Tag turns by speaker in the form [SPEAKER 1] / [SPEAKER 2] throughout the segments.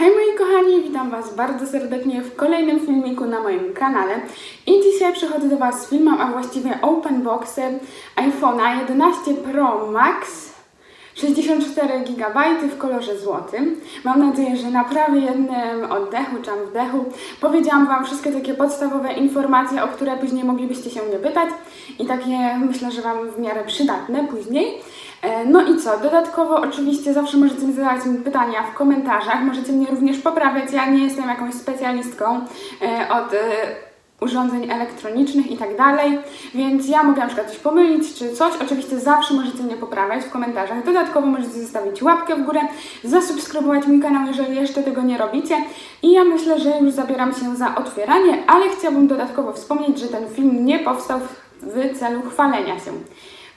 [SPEAKER 1] Hej moi kochani, witam Was bardzo serdecznie w kolejnym filmiku na moim kanale i dzisiaj przychodzę do Was z filmem, a właściwie open boxem iPhone'a 11 Pro Max 64 GB w kolorze złotym. Mam nadzieję, że na prawie jednym oddechu czy tam wdechu powiedziałam Wam wszystkie takie podstawowe informacje, o które później moglibyście się mnie pytać i takie myślę, że Wam w miarę przydatne później. E, No i co? Dodatkowo oczywiście zawsze możecie mi zadawać pytania w komentarzach, możecie mnie również poprawiać. Ja nie jestem jakąś specjalistką e, od e, urządzeń elektronicznych i tak dalej, więc ja mogę na przykład coś pomylić czy coś. Oczywiście zawsze możecie mnie poprawiać w komentarzach. Dodatkowo możecie zostawić łapkę w górę, zasubskrybować mój kanał, jeżeli jeszcze tego nie robicie. I ja myślę, że już zabieram się za otwieranie, ale chciałabym dodatkowo wspomnieć, że ten film nie powstał w celu chwalenia się.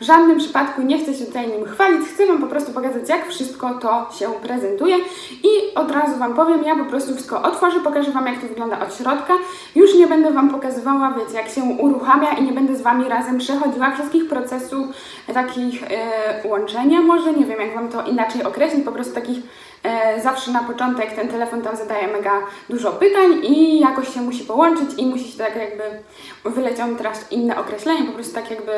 [SPEAKER 1] W żadnym przypadku nie chcę się tutaj nim chwalić, chcę Wam po prostu pokazać, jak wszystko to się prezentuje. I od razu Wam powiem, ja po prostu wszystko otworzę, pokażę Wam, jak to wygląda od środka. Już nie będę Wam pokazywała, wiecie, jak się uruchamia i nie będę z Wami razem przechodziła wszystkich procesów takich e, łączenia może, nie wiem, jak Wam to inaczej określić, po prostu takich e, zawsze na początek ten telefon tam zadaje mega dużo pytań i jakoś się musi połączyć i musi się tak jakby, wyleciało mi teraz inne określenie, po prostu tak jakby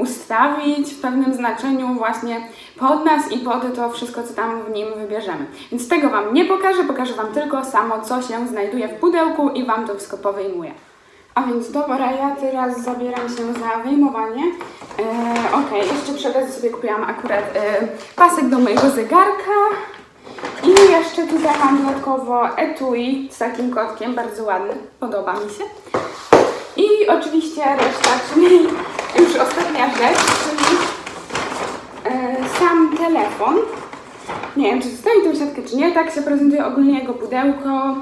[SPEAKER 1] ustawić w pewnym znaczeniu właśnie pod nas i pod to wszystko, co tam w nim wybierzemy. Więc tego Wam nie pokażę, pokażę Wam tylko samo, co się znajduje w pudełku i Wam to wszystko powyjmuję. A więc dobra, ja teraz zabieram się za wyjmowanie. E, ok, jeszcze przy okazji sobie kupiłam akurat e, pasek do mojego zegarka. I jeszcze tutaj mam dodatkowo etui z takim kotkiem, bardzo ładny, podoba mi się. I oczywiście reszta, czyli już ostatnia rzecz, czyli e, sam telefon. Nie wiem, czy zostawi tą siatkę, czy nie. Tak się prezentuje ogólnie jego pudełko.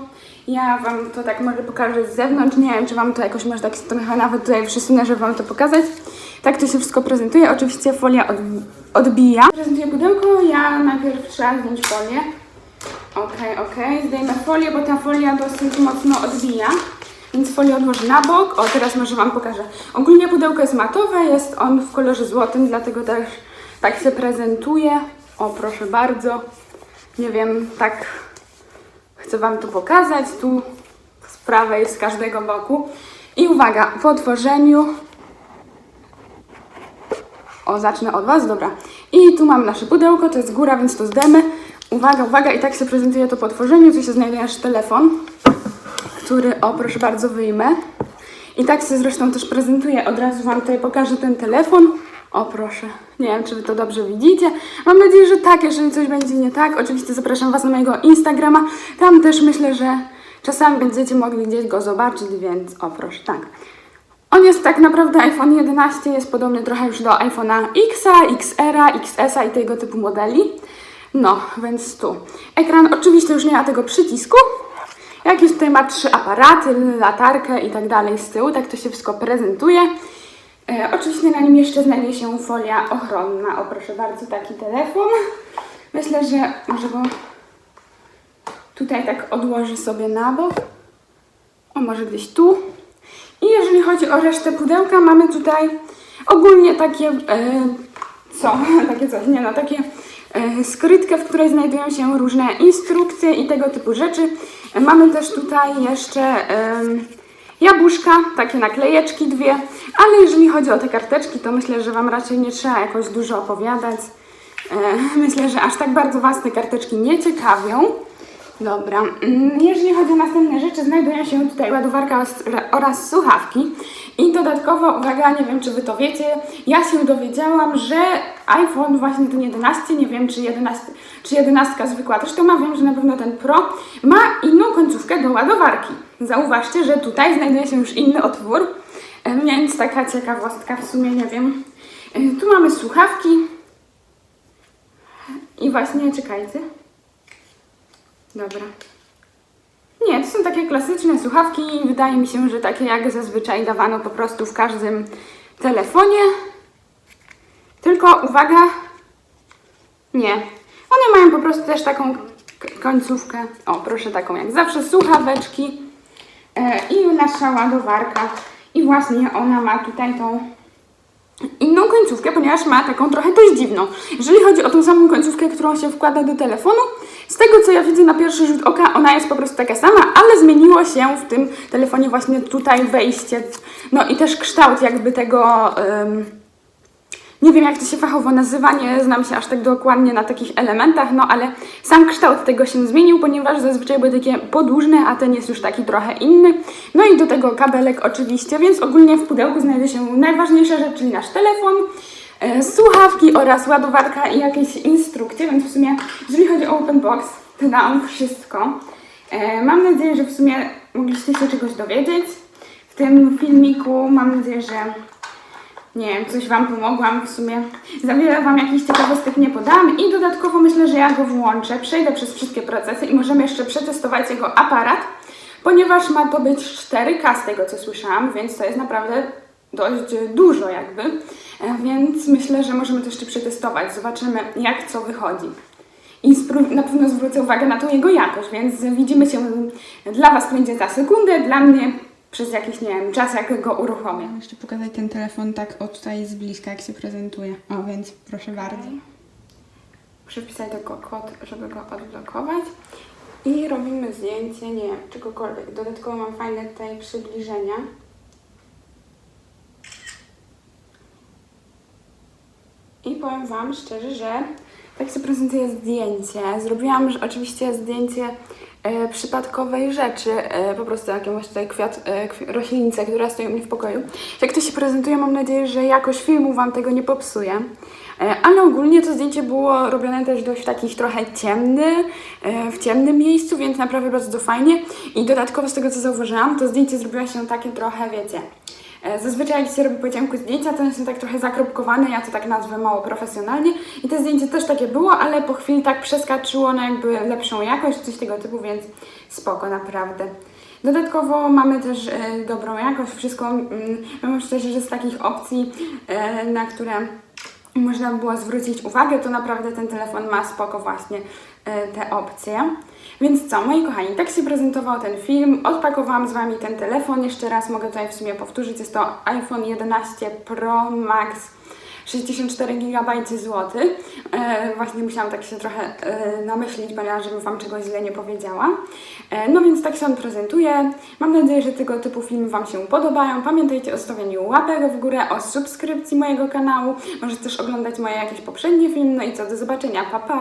[SPEAKER 1] Ja Wam to tak może pokażę z zewnątrz. Nie wiem, czy Wam to jakoś może tak trochę nawet tutaj przysunę, żeby Wam to pokazać. Tak to się wszystko prezentuje. Oczywiście folia od, odbija. Prezentuję pudełko. Ja najpierw trzeba zdjąć folię. Okej, okej. Zdejmę folię, bo ta folia dosyć mocno odbija. Więc folię odłożę na bok. O, teraz może Wam pokażę. Ogólnie pudełko jest matowe, jest on w kolorze złotym, dlatego też tak się prezentuje. O, proszę bardzo. Nie wiem, tak chcę Wam to pokazać. Tu z prawej, z każdego boku. I uwaga, po otworzeniu... O, zacznę od Was, dobra. I tu mam nasze pudełko, to jest góra, więc to zdemy. Uwaga, uwaga, i tak się prezentuje to po otworzeniu. Tu się znajduje nasz telefon który, o proszę bardzo, wyjmę. I tak się zresztą też prezentuje. Od razu Wam tutaj pokażę ten telefon. O proszę, nie wiem, czy Wy to dobrze widzicie. Mam nadzieję, że tak. Jeżeli coś będzie nie tak, oczywiście zapraszam Was na mojego Instagrama. Tam też myślę, że czasami będziecie mogli gdzieś go zobaczyć, więc o proszę, tak. On jest tak naprawdę iPhone 11, jest podobny trochę już do iPhone'a X, XR, XS i tego typu modeli. No, więc tu. Ekran oczywiście już nie ma tego przycisku, Jakieś tutaj ma trzy aparaty, latarkę i tak dalej z tyłu, tak to się wszystko prezentuje. E, oczywiście na nim jeszcze znajduje się folia ochronna. O proszę bardzo, taki telefon. Myślę, że może go tutaj tak odłożę sobie na bok. O, może gdzieś tu. I jeżeli chodzi o resztę pudełka, mamy tutaj ogólnie takie, e, co? takie coś, nie no, takie e, skrytkę, w której znajdują się różne instrukcje i tego typu rzeczy. Mamy też tutaj jeszcze jabłuszka, takie naklejeczki dwie, ale jeżeli chodzi o te karteczki, to myślę, że Wam raczej nie trzeba jakoś dużo opowiadać. E, myślę, że aż tak bardzo Was te karteczki nie ciekawią. Dobra, mm, jeżeli chodzi o następne rzeczy, znajdują się tutaj ładowarka oraz słuchawki. I dodatkowo, uwaga, nie wiem czy Wy to wiecie, ja się dowiedziałam, że iPhone właśnie ten 11, nie wiem czy 11, czy 11 zwykła też to ma, wiem, że na pewno ten Pro ma inną końcówkę do ładowarki. Zauważcie, że tutaj znajduje się już inny otwór, więc taka ciekawostka w sumie, nie wiem. E, Tu mamy słuchawki i właśnie, czekajcie. Dobra. Nie, to są takie klasyczne słuchawki. Wydaje mi się, że takie jak zazwyczaj dawano po prostu w każdym telefonie. Tylko uwaga, nie. One mają po prostu też taką końcówkę. O, proszę, taką jak zawsze, słuchaweczki e, i nasza ładowarka. I właśnie ona ma tutaj tą końcówkę, ponieważ ma taką trochę dość dziwną. Jeżeli chodzi o tą samą końcówkę, którą się wkłada do telefonu, z tego co ja widzę na pierwszy rzut oka, ona jest po prostu taka sama, ale zmieniło się w tym telefonie właśnie tutaj wejście, no i też kształt jakby tego... nie wiem, jak to się fachowo nazywa, nie znam się aż tak dokładnie na takich elementach, no ale sam kształt tego się zmienił, ponieważ zazwyczaj były takie podłużne, a ten jest już taki trochę inny. No i do tego kabelek oczywiście, więc ogólnie w pudełku znajduje się najważniejsza rzecz, czyli nasz telefon, e, słuchawki oraz ładowarka i jakieś instrukcje, więc w sumie jeżeli chodzi o Open Box, to dałam wszystko. E, mam nadzieję, że w sumie mogliście się czegoś dowiedzieć w tym filmiku. Mam nadzieję, że nie wiem, coś Wam pomogłam w sumie. Za wiele Wam jakichś ciekawostek nie podam i dodatkowo myślę, że ja go włączę, przejdę przez wszystkie procesy i możemy jeszcze przetestować jego aparat, ponieważ ma to być 4K z tego co słyszałam, więc to jest naprawdę dość dużo jakby, E, więc myślę, że możemy to jeszcze przetestować, zobaczymy jak co wychodzi. I na pewno zwrócę uwagę na tą jego jakość, więc widzimy się, dla Was będzie za sekundę, dla mnie przez jakiś, nie wiem, czas, jak go uruchomię.
[SPEAKER 2] Jeszcze pokazać ten telefon tak o tutaj z bliska, jak się prezentuje. O, więc proszę bardzo.
[SPEAKER 1] Muszę wpisać tylko kod, żeby go odblokować. I robimy zdjęcie, nie wiem, czegokolwiek. Dodatkowo mam fajne tutaj przybliżenia. I powiem Wam szczerze, że tak się prezentuje zdjęcie. Zrobiłam oczywiście zdjęcie e, przypadkowej rzeczy, e, po prostu jakiegoś tutaj kwiat, e, która stoi u mnie w pokoju. Jak to się prezentuje, mam nadzieję, że jakość filmu Wam tego nie popsuje. E, ale ogólnie to zdjęcie było robione też dość takich trochę ciemny, w ciemnym miejscu, więc naprawdę bardzo fajnie. I dodatkowo z tego, co zauważyłam, to zdjęcie zrobiło się takie trochę, wiecie, Zazwyczaj jak się robi po ciemku zdjęcia, to one są tak trochę zakropkowane, ja to tak nazwę mało profesjonalnie. I to zdjęcie też takie było, ale po chwili tak przeskaczyło na jakby lepszą jakość, coś tego typu, więc spoko naprawdę. Dodatkowo mamy też e, dobrą jakość, wszystko, mm, powiem szczerze, że z takich opcji, e, na które można by było zwrócić uwagę, to naprawdę ten telefon ma spoko właśnie e, te opcje. Więc co, moi kochani, tak się prezentował ten film. Odpakowałam z Wami ten telefon. Jeszcze raz mogę tutaj w sumie powtórzyć. Jest to iPhone 11 Pro Max 64 GB zł. E, właśnie musiałam tak się trochę e, namyślić, ponieważ żebym Wam czegoś źle nie powiedziała. E, no więc tak się on prezentuje. Mam nadzieję, że tego typu filmy Wam się podobają. Pamiętajcie o stawianiu łapek w górę, o subskrypcji mojego kanału. Możecie też oglądać moje jakieś poprzednie filmy. No i co, do zobaczenia. Pa, pa!